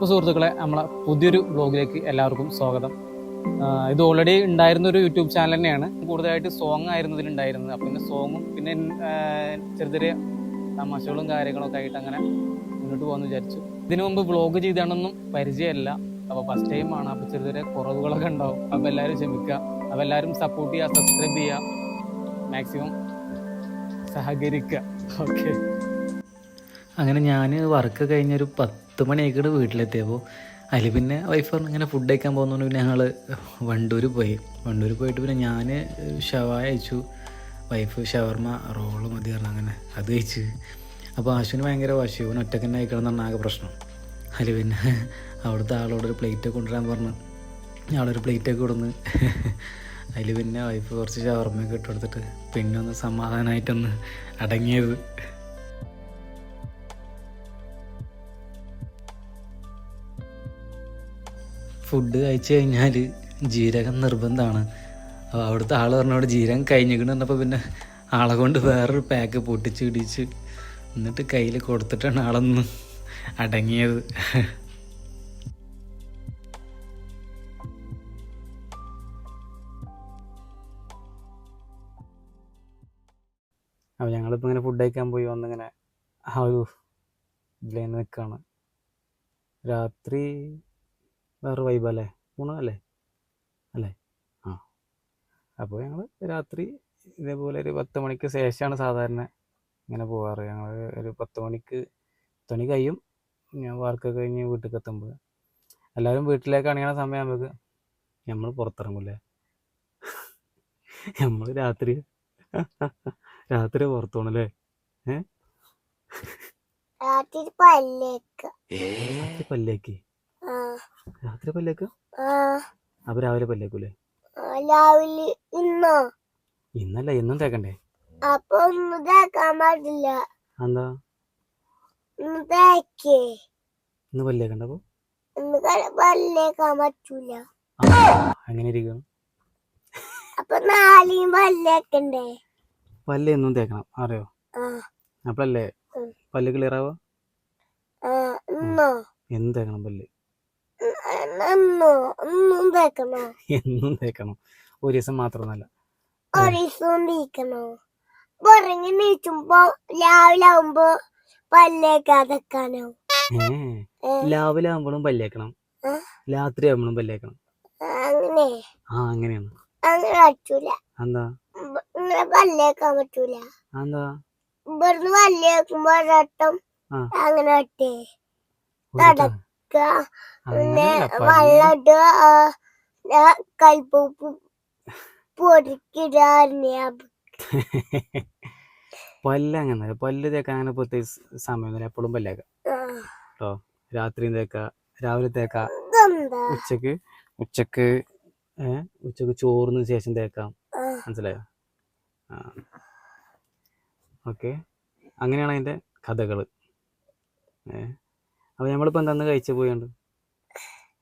അപ്പോൾ സുഹൃത്തുക്കളെ നമ്മളെ പുതിയൊരു ബ്ലോഗിലേക്ക് എല്ലാവർക്കും സ്വാഗതം. ഇത് ഓൾറെഡി ഉണ്ടായിരുന്ന ഒരു യൂട്യൂബ് ചാനൽ തന്നെയാണ്. കൂടുതലായിട്ട് സോങ് ആയിരുന്നു ഇതിലുണ്ടായിരുന്നത്. അപ്പം പിന്നെ സോങ്ങും പിന്നെ ചെറിയ ചെറിയ തമാശകളും കാര്യങ്ങളൊക്കെ ആയിട്ട് അങ്ങനെ മുന്നോട്ട് പോകാമെന്ന് വിചാരിച്ചു. ഇതിനു മുമ്പ് വ്ളോഗ് ചെയ്താണെന്നും പരിചയമല്ല. അപ്പോൾ ഫസ്റ്റ് ടൈം ആണ്. അപ്പോൾ ചെറിയ ചെറിയ കുറവുകളൊക്കെ ഉണ്ടാവും. അപ്പോൾ എല്ലാവരും ക്ഷമിക്കുക. അപ്പോൾ എല്ലാവരും സപ്പോർട്ട് ചെയ്യുക സബ്സ്ക്രൈബ് ചെയ്യുക. മാക്സിമം സഹകരിക്കുക. ഓക്കെ അങ്ങനെ ഞാൻ വർക്ക് കഴിഞ്ഞൊരു പത്ത് മണിയൊക്കെ വീട്ടിലെത്തിയപ്പോൾ അതിൽ പിന്നെ വൈഫ് പറഞ്ഞു ഇങ്ങനെ ഫുഡ് കഴിക്കാൻ പോകുന്നതുകൊണ്ട് പിന്നെ ഞങ്ങൾ വണ്ടൂർ പോയി. വണ്ടൂർ പോയിട്ട് പിന്നെ ഞാൻ ഷവായ അയച്ചു വൈഫ് ഷവർമ റോൾ മതി പറഞ്ഞു അങ്ങനെ അത് കഴിച്ച്. അപ്പോൾ ആശുവിന് ഭയങ്കര വാശി ഇവൻ ഒറ്റയ്ക്ക് തന്നെ അയക്കണം എന്നാണ് ആകെ പ്രശ്നം. അതിൽ പിന്നെ അവിടുത്തെ ആളോട് ഒരു പ്ലേറ്റ് കൊണ്ടുവരാൻ പറഞ്ഞു. ആളൊരു പ്ലേറ്റൊക്കെ കൊടുന്ന്. അതിൽ പിന്നെ വൈഫ് കുറച്ച് ഷവർമയൊക്കെ ഇട്ട് കൊടുത്തിട്ട് പിന്നെ ഒന്ന് സമാധാനമായിട്ടൊന്ന് അടങ്ങിയത്. ഫുഡ് കഴിച്ചു കഴിഞ്ഞാൽ ജീരകം നിർബന്ധമാണ്. അപ്പോൾ അവിടുത്തെ ആൾ പറഞ്ഞോട് ജീരകം കഴിഞ്ഞിരിക്കണം പറഞ്ഞപ്പോൾ പിന്നെ ആളെ കൊണ്ട് വേറൊരു പാക്ക് പൊട്ടിച്ച് ഇടിച്ച് എന്നിട്ട് കയ്യിൽ കൊടുത്തിട്ടാണ് ആളൊന്ന് അടങ്ങിയത്. അപ്പോൾ ഞങ്ങളിപ്പോൾ ഇങ്ങനെ ഫുഡ് കഴിക്കാൻ പോയി വന്നിങ്ങനെ ആ ഒരു ഇതിലേ നിൽക്കുകയാണ് രാത്രി വേറെ വൈബല്ലേ മൂന്ന് അല്ലേ? അല്ലേ? ആ. അപ്പോൾ ഞങ്ങൾ രാത്രി ഇതേപോലെ ഒരു പത്ത് മണിക്ക് ശേഷമാണ് സാധാരണ ഇങ്ങനെ പോകാറ് ഞങ്ങൾ ഒരു പത്ത് മണിക്ക് തുണി മണി കഴിയും ഞാൻ വർക്കൊക്കെ കഴിഞ്ഞ് വീട്ടിൽ എത്തുമ്പോൾ എല്ലാവരും വീട്ടിലേക്ക് അണിയണ നമുക്ക്. നമ്മൾ പുറത്തിറങ്ങൂലേ നമ്മൾ രാത്രി രാത്രി പുറത്തു പോണല്ലേ ഏ രാത്രി പല്ലേക്ക്? രാത്രി പല്ലേക്ക്? അപ്പൊ രാവിലെ പല്ലേക്കൂലേ? രാവിലെ ഇന്നോ? ഇന്നല്ല ഇന്നും തേക്കണ്ടേ? അപ്പൊ ഒന്ന് തേക്കാൻ പാടില്ല. എന്താ തേക്കേ. ഇന്ന് പല്ലേക്കണ്ട ഇന്ന് പല്ലേക്കാൻ പറ്റൂല. അങ്ങനെ ഇരിക്കണം. അപ്പൊ നാളെയും പല്ലേക്കണ്ടേ? പല്ല് എന്നും തേക്കണം അറിയോ? അപ്പഴല്ലേ. പല്ല് ക്ലിയർ ആവോ? എന്നും തേക്കണം പല്ല്? എന്നും തേക്കണം ഒരു ദിവസം മാത്രമൊന്നല്ല ഒരു ദിവസം തീക്കണോ പുറങ്ങി നീച്ചുമ്പോ രാവിലെ ആവുമ്പോ പല്ലേക്കാതെക്കാനോ രാവിലെ പല്ലേക്കണം. രാത്രി ആവുമ്പോഴും പല്ലേക്കണം. അങ്ങനെ? ആ അങ്ങനെയാണ്. അങ്ങനെ പറ്റൂല. എന്താ ഇങ്ങനെ പല്ലേക്കാൻ പറ്റൂല. എന്താ ഇവിടുന്ന് പല്ലേക്കുമ്പോ അങ്ങനെ ഇട്ടേ ഒരു ത- പിന്നെ വെള്ളം പല്ല് അങ്ങനെ പല്ല് തേക്കാൻ അങ്ങനെ പ്രത്യേകിച്ച് സമയമൊന്നുമില്ല എപ്പോഴും പല്ലേക്കാം. കേട്ടോ രാത്രിയും തേക്കാം രാവിലെ തേക്കാം ഉച്ചയ്ക്ക് ഉച്ചയ്ക്ക് ഉച്ചയ്ക്ക് ചോറിന് ശേഷം തേക്കാം. മനസ്സിലായോ? ഓക്കെ. അങ്ങനെയാണ് അതിന്റെ കഥകൾ ഏ. അപ്പോൾ നമ്മളിപ്പോൾ എന്താന്ന് കഴിച്ച പോയുണ്ട്?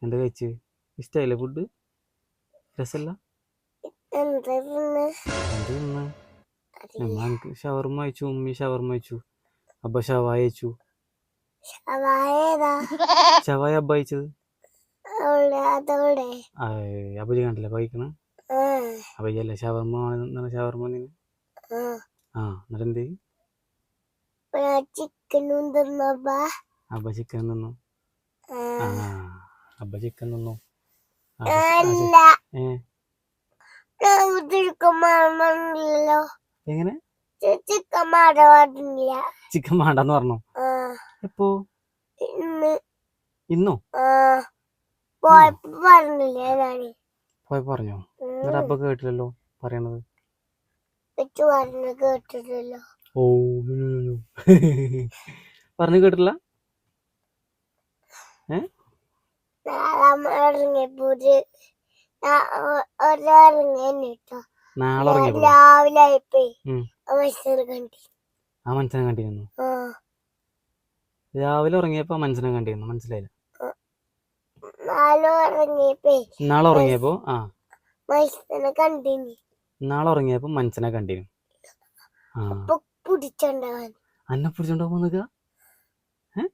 എന്താ കഴിച്ച്? ഇഷ്ടമായില്ലേ ഫുഡ് രസമല്ല. നമ്മ എനിക്ക് ഷവർമ്മ അയച്ചു ഉമ്മി ഷവർമ്മ അയച്ചു അബ്ബ ഷവായ അയച്ചു ഷവായ അബ്ബ അയച്ചത് അവിടെ കണ്ടില്ല അബജി കണ്ടില്ലേ കഴിക്കണ? ആ. ഷവർമ ഷവർമ്മ ആണ് ഷവർമ്മ ആ. എന്നിട്ട് എന്ത് ചിക്കനും തിന്നപ്പാ അബ്ബ ചിക്കൻ തിന്നു ആ അബ്ബ ചിക്കൻ ചിക്കൻ എങ്ങനെ? ചിക്കൻ ചിക്കൻ പറഞ്ഞു? എപ്പോ? ഇന്നോ. പോയി പറഞ്ഞോ? എന്നിട്ട് അബ്ബ കേട്ടില്ലല്ലോ പറയണത്. പറഞ്ഞു ഓ പറഞ്ഞു കേട്ടില്ല നാളെ രാവിലെ ആ മനസ്സിനെ കണ്ടിരുന്നു. രാവിലെ ഉറങ്ങിയപ്പോ മനുഷ്യനെ കണ്ടിരുന്നു? മനസ്സിലായില്ല. നാളെ ഉറങ്ങിയപ്പോ ആ. മനുഷ്യനെ കണ്ടിനി നാളെ ഉറങ്ങിയപ്പോ മനസ്സിനെ കണ്ടിരുന്നു. അപ്പൊ പിടിച്ചുണ്ടാവാൻ അന്നെ പിടിച്ചോണ്ടാ പോന്നേക്ക ഏ?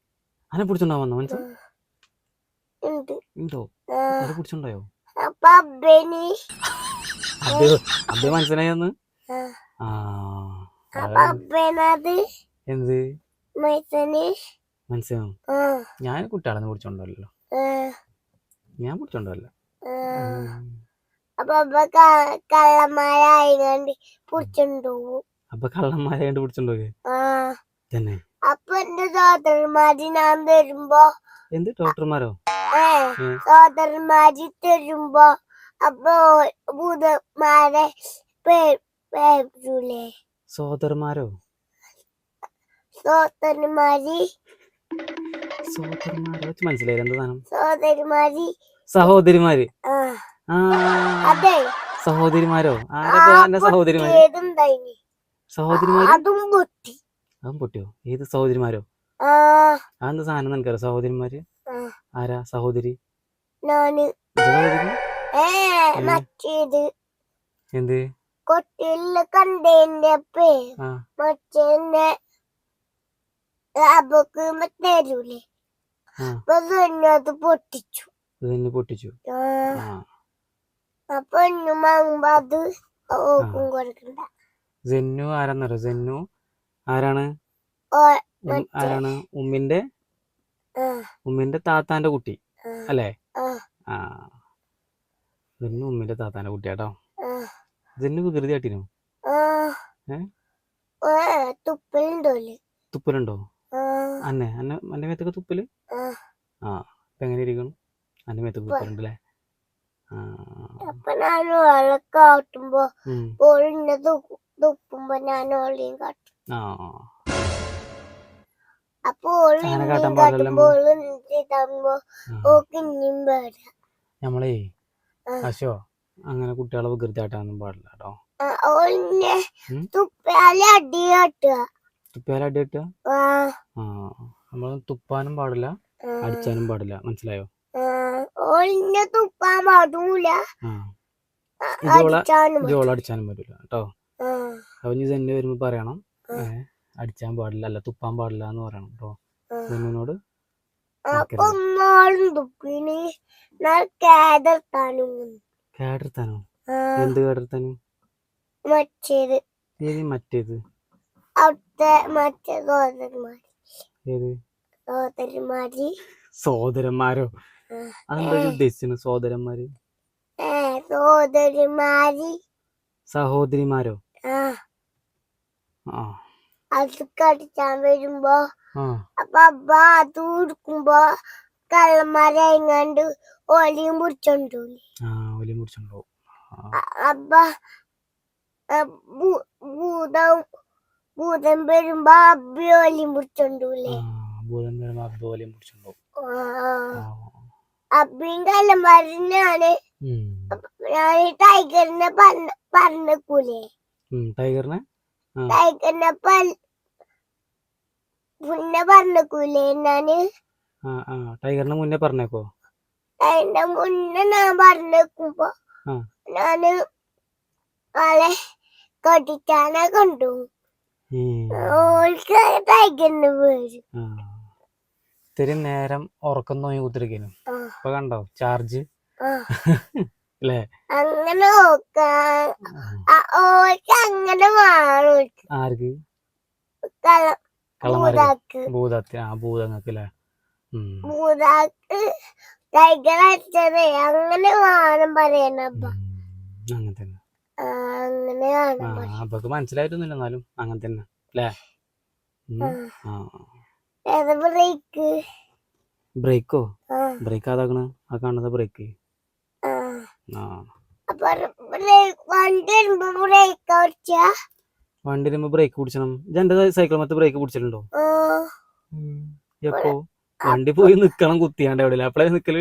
അന്നെ പിടിച്ചോണ്ടാ വന്നോ മനസ്സിൽ ഉണ്ട് അത് മനസ്സിലായെന്ന് അബ്ബനത് എന്ത്? മനസ്സിലാവും ഞാൻ കുട്ടികളെന്ന് കുടിച്ചോണ്ടല്ലോ ഞാൻ പിടിച്ചോണ്ടല്ല ആ. അപ്പൊ അബ്ബ ക- കള്ളന്മാരായതുകൊണ്ട് പിടിച്ചുണ്ടോവും അപ്പൊ കള്ളന്മാരെ കണ്ട് ആ. തന്നെ. അപ്പൊ എന്റെ സോദരന്മാര് ഞാൻ തരുമ്പോ എന്ത് ഡോക്ടർമാരോ? ഏ. സോദരന്മാര് തരുമ്പോ അപ്പൊ ഭൂതന്മാരെ പേരൂലേ. സോദരന്മാരോ സോദരന്മാര് സോദരന്മാരോ വെച്ച് മനസ്സിലായില്ല. എന്ത് സാധനം? സോദരന്മാര് സഹോദരിമാര്. അതെ. ആരൊക്കെ സഹോദരിമാര്? സഹോദരിമാര് അതും പൊട്ടി. അതും പൊട്ടിയോ ഏത് സഹോദരിമാരോ? അതെന്ത് സാധനം നിനക്കറിയോ സഹോദരിമാര് ആരാ? സഹോദരി? എന്ത്? കൊട്ടിയിൽ തരൂലേ. അപ്പൊ അത് പൊട്ടിച്ചു. തന്നെ പൊട്ടിച്ചു. അപ്പൊ ഇന്നും വാങ്ങുമ്പോ അത് ഓക്കും കൊടുക്കണ്ട. ജെന്നു ആരാന്നറിയോ? ജെന്നു ആരാണ്? ആരാണ്? ഉമ്മിന്റെ? ഉമ്മിന്റെ താത്താന്റെ കുട്ടി അല്ലേ? ആ. ജെന്നു ഉമ്മിന്റെ താത്താന്റെ കുട്ടിയാട്ടോ. ഇതിന് വികൃതി കാട്ടിനോ ആ. ഏ? ഏ തുപ്പലുണ്ടോ അന്നെ അന്നെ അന്റെ മേത്തൊക്കെ തുപ്പൽ? ആ. ഇപ്പൊ എങ്ങനെ ഇരിക്കണം? അന്റെ മേത്തൊക്കെ തുപ്പലുണ്ട് അല്ലേ അപ്പൊ ഞാൻ ഓളെ കാട്ടുമ്പോ ഉം. ഓളിന്നെ തുപ്പുമ്പോ ഞാൻ ഓളെയും കാട്ടും. ആ. അപ്പൊ ഓൾ അങ്ങനെ ഇന്നെയും കാട്ടാൻ പാടില്ലല്ലോ കാട്ടുമ്പോ ഓൾ ഇതാകുമ്പോ ആ. ഓക്ക് ഇനിയും പേട നമ്മളേ അശോ അങ്ങനെ കുട്ടികളെ വികൃതിയാട്ടാനൊന്നും പാടില്ല കേട്ടോ? തുപ്പാൽ അടി കാട്ടുക. ആ. നമ്മൾ തുപ്പാനും പാടില്ല അടിച്ചാനും പാടില്ല. മനസ്സിലായോ? ആ. ഓളിന്നെ തുപ്പാൻ പാടൂല. ആ. ആ, ഇതോളെ അടിച്ചാനും പറ്റും. ജോൾ അടിച്ചാനും പറ്റില്ല കേട്ടോ. അപ്പൊ ഇനി തന്നെ വരുമ്പോ പറയണം. അടിച്ചാൻ പാടില്ല അല്ല തുപ്പാൻ പാടില്ല എന്ന് പറയണം കേട്ടോ കുഞ്ഞിനോട് കേടെടുത്താനോ എന്ത് കേടെടുത്താനും മറ്റേത്. ഏത് മറ്റേത്? അവിടുത്തെ മറ്റേ സോദരന്മാര് ഏത്? സോദരന്മാര് സോദരന്മാരോ ആ. അതെന്താ ഉദ്ദേശിച്ചത് സോദരന്മാര് സഹോദരിമാരോ. കടിച്ചാൻ വരുമ്പോ അപ്പൊ അബ്ബ അത് കൊടുക്കുമ്പോ കള്ളന്മാരെ എങ്ങാണ്ട് ഓലയും പിടിച്ചോണ്ടൂലേ ആ ഒലി മുറിച്ചുണ്ടാവും ആ, അ- അബ്ബ ഭൂതം ഭൂതം വരുമ്പോ അബ്ബി ഒലിയും മുറിച്ചോണ്ടൂലേ ഭൂതം വരുമ്പോ അബ്ബ അബ്ബിയും കള്ളന്മാരും ഞാൻ ടൈഗറിനെ പറഞ്ഞ പറഞ്ഞേക്കൂലേ. ടൈഗറിനെ? പറഞ്ഞേക്കൂലേ ഞാൻ ടൈഗറിനെ മുന്നേ പറഞ്ഞേക്കോ? അതിന്റെ മുന്നേ ഞാൻ പറഞ്ഞേക്കുമ്പോ. ഞാൻ ആളെ കടിക്കാനെ കണ്ടു. ഓൾക്ക് ടൈഗറിന് പേര് ഇത്തിരി നേരം ഉറക്കം നോക്കി കുത്തിരിക്കുന്നു ആ, ഇപ്പൊ കണ്ടോ? ചാർജ്. അല്ലേ അങ്ങനെ അങ്ങനെ ആർക്ക്? ഭൂതത്തിന് ആ ഭൂതങ്ങൾക്ക് അല്ലേ ഉം. ഭൂതാക്ക് ടൈഗർ അങ്ങനെ വാണം പറയണപ്പ. അങ്ങനെ തന്നെ. അങ്ങനെ ആ വേണം പറയാൻ അപ്പൊക്ക് മനസ്സിലായിട്ടൊന്നുമില്ല എന്നാലും അങ്ങനെ തന്നെ. അല്ലേ. ബ്രേക്ക്? ബ്രേക്കോ? ബ്രേക്ക് അതാക്കണ് ആ കാണുന്നത് ബ്രേക്ക് ആ ആ അപ്പൊ ബ്രേക്ക് വണ്ടി വരുമ്പോ ബ്രേക്ക് പിടിച്ചണം. എന്റെ സൈക്കിൾ മറ്റേ ബ്രേക്ക് പിടിച്ചിട്ടുണ്ടോ? എപ്പോ? വണ്ടി പോയി നിക്കണം കുത്തിയാണ്ട് എവിടെ അപ്പളേ നിക്കൽ?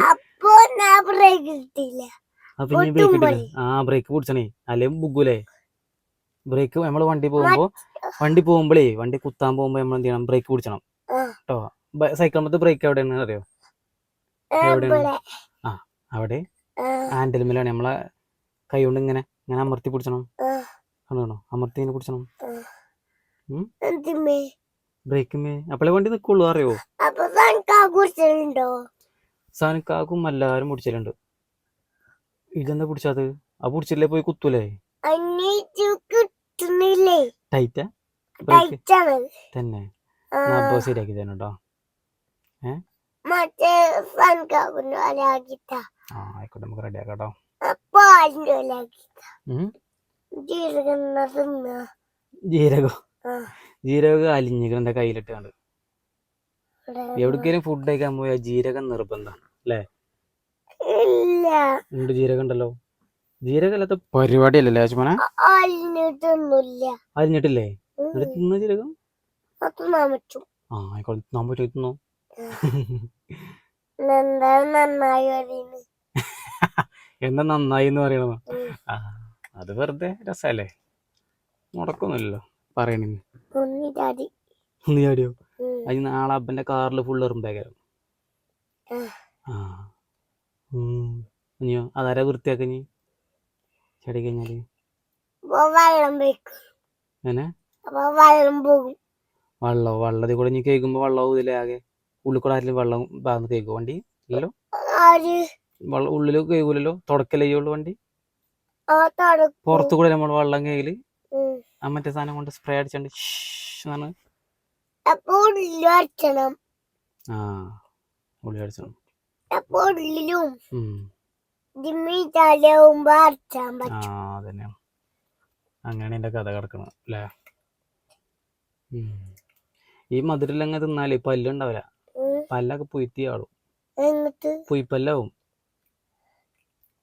അപ്പൊ ബ്രേക്ക് ഇനി പൊട്ടുമ്പോ. ആ ബ്രേക്ക് പിടിച്ചണേ. അല്ലേ ബുഗുലേ? ബ്രേക്ക് നമ്മൾ വണ്ടി പോകുമ്പോ വണ്ടി പോകുമ്പോഴേ വണ്ടി കുത്താൻ പോകുമ്പോ നമ്മൾ എന്ത് ചെയ്യണം? ബ്രേക്ക് പിടിച്ചണം. കേട്ടോ സൈക്കിൾ മറ്റേ ബ്രേക്ക് എവിടെയാണ് അറിയോ? എവിടെയാണ്? ആ അവിടെ. ഹാൻഡിൽമേലാണ് നമ്മളെ കൈ കൊണ്ട് ഇങ്ങനെ ഇങ്ങനെ അമർത്തി പിടിച്ചണം. കണ്ടോ? അമർത്തി ഇങ്ങനെ പിടിച്ചണം. ബ്രേക്കുമേ അപ്പോഴേ വണ്ടി നിക്കുള്ളൂ അറിയോ? സാനക്കാക്കും എല്ലാരും പിടിച്ചിട്ടുണ്ട് ഇതെന്താ പിടിച്ചത്? ആ പിടിച്ചില്ലേ പോയി കുത്തൂലേ? ടൈറ്റാ തന്നെ. അബ്ബ ശരിയാക്കി തന്നെ കേട്ടോ മറ്റേ സൺകാവിന് ഒരാക്കിത്ത ആ ആയിക്കോട്ടെ നമുക്ക് റെഡി ആക്കാം കേട്ടോ. ജീരകം? ജീരകം അലിഞ്ഞിക്കണം കയ്യിലിട്ട് കണ്ട് എവിടേക്കെങ്കിലും ഫുഡ് കഴിക്കാൻ പോയാൽ ജീരകം നിർബന്ധമാണ് അല്ലേ? ഉണ്ട് ജീരകം ഉണ്ടല്ലോ. ജീരകം അല്ലാത്ത പരിപാടിയല്ലേ ലക്ഷ്മണ അലിഞ്ഞിട്ടൊന്നുമില്ല. അരിഞ്ഞിട്ടില്ലേ. എന്നിട്ട് തിന്ന ജീരകം? ആ ആയിക്കോട്ടെ തിന്നാൻ പറ്റുമോ തിന്നോ. നന്നായി എന്താ നന്നായി എന്ന് പറയണത് ആ അത് വെറുതെ രസല്ലേ? മുടക്കൊന്നുമില്ലല്ലോ പറയണിന്ന് ഒന്ന് ചാടിയോ. അത് നാളെ അപ്പന്റെ കാറിൽ ഫുൾ എറുമ്പേക്കാരം ആ. ഇനിയോ അതാരാ വൃത്തിയാക്ക നീ ചാടി കഴിഞ്ഞാൽ. വെള്ളം വെക്കും അങ്ങനെ അപ്പൊ വെള്ളം പോകും. വെള്ളം? വെള്ളത്തിൽ കൂടെ നീ കേൾക്കുമ്പോ വെള്ളം ഇതിലാകെ ആകെ ഉള്ളിൽ കൂടെ ആരെങ്കിലും വെള്ളം കേൾക്കും വണ്ടി? ഇല്ലല്ലോ? ഉള്ളിൽ കേൾക്കൂലല്ലോ തുടക്കല്ലേ ഉള്ളു വണ്ടി? പുറത്തു കൂടെ നമ്മൾ വെള്ളം കയ്യിൽ. ആ മറ്റേ സാധനം കൊണ്ട് സ്പ്രേ അടിച്ചോണ്ട് ഉള്ളിലും ആ ഉള്ളി ഉള്ളിലും. ജിമ്മി അടിച്ചാൻ ആ അതന്നെയാണ് അങ്ങനെയാണ് എന്റെ കഥ കിടക്കണം അല്ലേ ഈ മധുരലങ്ങ തിന്നാലേ പല്ലുണ്ടാവില്ല പല്ലൊക്കെ പുയത്തിയാളും എന്നിട്ട് പൊയ്പ്പല്ലാവും ഉം, പല്ലുണ്ടാവില്ല അതറിയോ ഉണ്ടാവും കേട്ടോ ഉണ്ടാവിക്കോ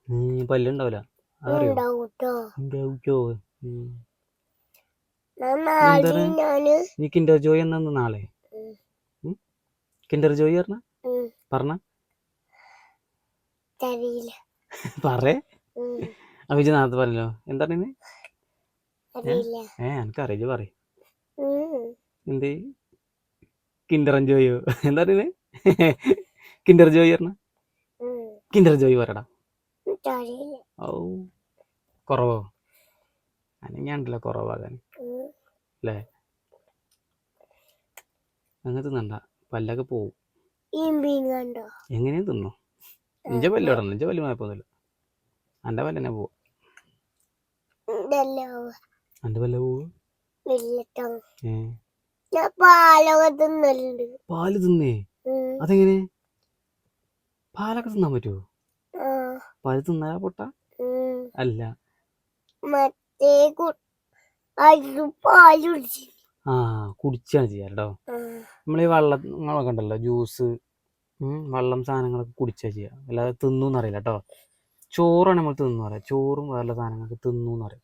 ഉം. നാളെ എന്താണ്? നീ കിൻഡർ ജോയ് എന്നാ നാളെ. കിൻഡർ ജോയ് പറഞ്ഞ? പറഞ്ഞ? പറേ അഭിജ നേരത്തെ പറഞ്ഞല്ലോ? എന്താ പറയുന്നത് ഏ എനിക്ക് അറിയില്ല പറ എന്ത്? Kinder Joyo. എന്താ പറയുന്നത് കിൻഡർ ജോയ് പറഞ്ഞ? കിൻഡർ ജോയ് തരില്ല ഔ കുറവോ? അനങ്ങാണ്ടല്ലോ കുറവാകാൻ അല്ലേ അങ്ങനെ തിന്നണ്ട. പല്ലൊക്കെ പോവും. എങ്ങനെയും തിന്നു? നിന്റെ പല്ല് ഇടണം. നിന്റെ പല്ല് കുഴപ്പമൊന്നുമില്ല. എന്റെ പല്ല് തന്നെ പോവും. എന്റെ പല്ല് പോവും? പാൽ തിന്നേ? അതെങ്ങനെ? പാലൊക്കെ തിന്നാൻ പറ്റുമോ തിന്നാ പൊട്ട? അല്ല. മറ്റേ ആ കുടിച്ചാണ് ചെയ്യാട്ടോ നമ്മളീ വെള്ളങ്ങളൊക്കെ ഉണ്ടല്ലോ ജ്യൂസ് വെള്ളം സാധനങ്ങളൊക്കെ കുടിച്ചാ ചെയ്യാ. അല്ലാതെ തിന്നു അറിയില്ല കേട്ടോ. ചോറാണ് നമ്മൾ തിന്നു പറയാം. ചോറും വേറെ സാധനങ്ങളൊക്കെ തിന്നു എന്ന് പറയും.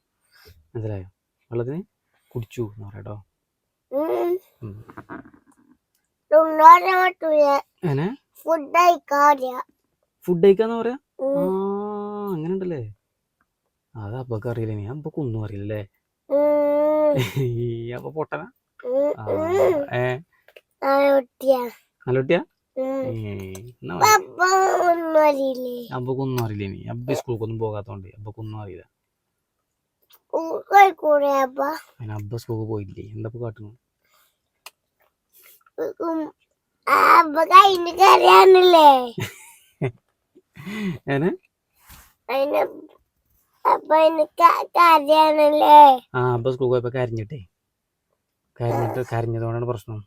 മനസ്സിലായോ? വെള്ളത്തിന് കുടിച്ചു എന്ന് പറയാം കേട്ടോ. ഫുഡ് കഴിക്കാറില്ല. ഫുഡ് കഴിക്കാന്ന് പറയാ? ആ അങ്ങനെ ഉണ്ടല്ലേ അത് അപ്പൊക്കെ അറിയില്ല നീ അപ്പൊ ഒന്നും അറിയില്ലല്ലേ? ഈ അപ്പൊ പൊട്ടന? ഏ? അറിയില്ലേ? അബ്ബക്കൊന്നും അറിയില്ല നീ അബ്ബ സ്കൂൾക്കൊന്നും പോകാത്തോണ്ട് അപ്പൊക്കൊന്നും അറിയില്ല. അതിന് അബ്ബ സ്കൂൾക്ക് പോയില്ലേ എന്താ കാട്ടുന്നു ഉം. കഴിഞ്ഞിട്ട് അപ്പ അപ്പൊ ആ അബ്ബ സ്കൂൾക്ക് പോയപ്പോ കരഞ്ഞിട്ടേ. കരഞ്ഞിട്ട് കരഞ്ഞതുകൊണ്ടാണ് പ്രശ്നം.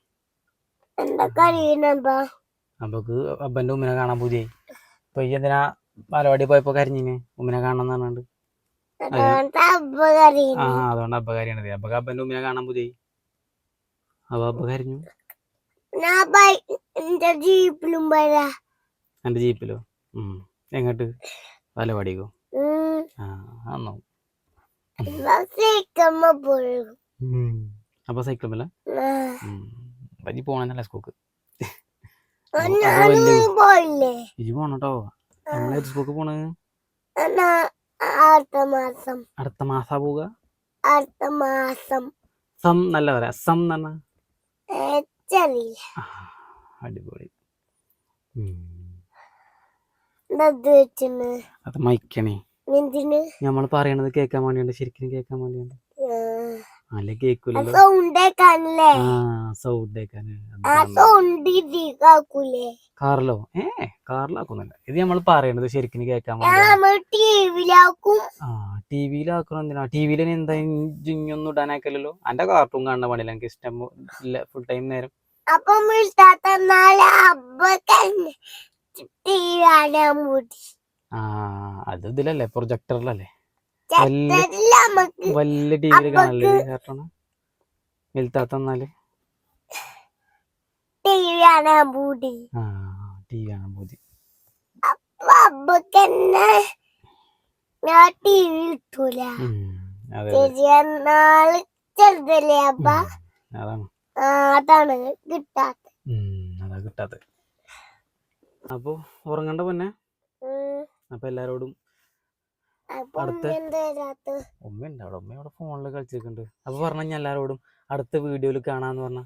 അബ്ബക്ക് അബ്ബന്റെ ഉമ്മനെ കാണാൻ പൂതിയായി. ഇപ്പൊ ഈ എന്തിനാ ബാലവാടി പോയപ്പോ കരിഞ്ഞിനെ? ഉമ്മിനെ പറഞ്ഞിട്ട് അതുകൊണ്ട് ആ അതുകൊണ്ട് അബ്ബ കരയണത്. അബ്ബക്ക് അബ്ബന്റെ ഉമ്മനെ കാണാൻ പൂതിയായി. അപ്പൊ അബ്ബ കരിഞ്ഞു. എന്റെ ജീപ്പിലും വരാ എന്റെ ജീപ്പിലോ? ഉം. എങ്ങോട്ട്? വല പാടിക്കോ? ആ അപ്പൊ സൈക്കിൾ പറ്റി പോണെന്നല്ല ഇജ് കേട്ടോ നമ്മളെ സ്കൂക്ക് പോണ? അടുത്ത മാസം. അടുത്ത മാസാ പോവുക? അടുത്ത മാസം. സം നല്ല പറയാ സം എന്ന് പറഞ്ഞ? അടിപൊളി. അത് മൈക്കണേ. നമ്മൾ പറയണത് കേക്കാൻ വേണ്ടിയുണ്ട്. ശരിക്കും കേക്കാൻ വേണ്ടിയുണ്ട്. അല്ലെ ആ സൗണ്ട് കേക്കൂലേ? കാറിലോ? ഏ കാറിലാക്കുന്നില്ല ഇത് നമ്മൾ പറയണത് ശരിക്കും കേക്കാൻ വേണ്ടി നമ്മൾ ടിവിയിലാക്കും ആ ടി വിയിലാക്കണം എന്തിനാ? ടി വിയിൽ എന്താ ജിഞ്ഞൊന്നും ഇടാനാക്കല്ലോ എന്റെ കാർട്ടൂൺ കാണുന്ന പണിയില്ല? എനിക്ക് ഇഷ്ടം ഇല്ല. ഫുൾ ടൈം നേരം. അപ്പൊ ആ അത് ഇതിലല്ലേ പ്രൊജക്ടറിലല്ലേ? വല്യ ടി വിയിൽ കാണല്ലേ കാണാൻ ആ ടി വി കാണാൻ പോതി. അപ്പൊ അബ്ബക്കന്നെ ഞാൻ കിട്ടൂല ചെറുതല്ലേ അപ്പ അതാണ്. ആ, അതാണ് കിട്ടാത്ത അതാ കിട്ടാത്തത്. അപ്പൊ ഉറങ്ങണ്ട പൊന്നെ. അപ്പൊ എല്ലാരോടും അപ്പൊ അടുത്ത എന്താ വരാത്ത? ഉമ്മ അവിടെ ഉമ്മ അവിടെ ഫോണിൽ കളിച്ചിരിക്കുന്നുണ്ട് അപ്പൊ പറഞ്ഞ ഞാൻ എല്ലാരോടും അടുത്ത വീഡിയോയിൽ കാണാന്ന് പറഞ്ഞ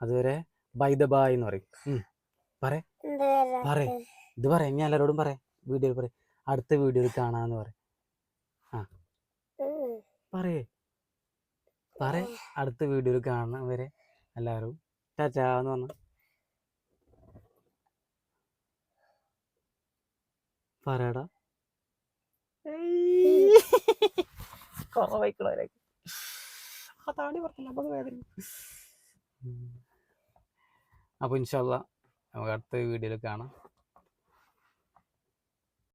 അതുവരെ ബൈ ദ ബായ് എന്ന് പറയും. പറ. പറയ്. ഇത് പറയാം ഞാൻ എല്ലാരോടും പറയാം വീഡിയോയിൽ പറയാം അടുത്ത വീഡിയോയിൽ കാണാന്ന് പറ. ആ. പറയേ പറ. അടുത്ത വീഡിയോയിൽ കാണാൻ വരെ എല്ലാവരും ടാറ്റാന്ന് പറഞ്ഞു. പറയടാ. ആ താടി പറഞ്ഞില്ല നമുക്ക് വേദന. അപ്പോൾ ഇൻഷാല്ല നമുക്ക് അടുത്ത വീഡിയോയിൽ കാണാം.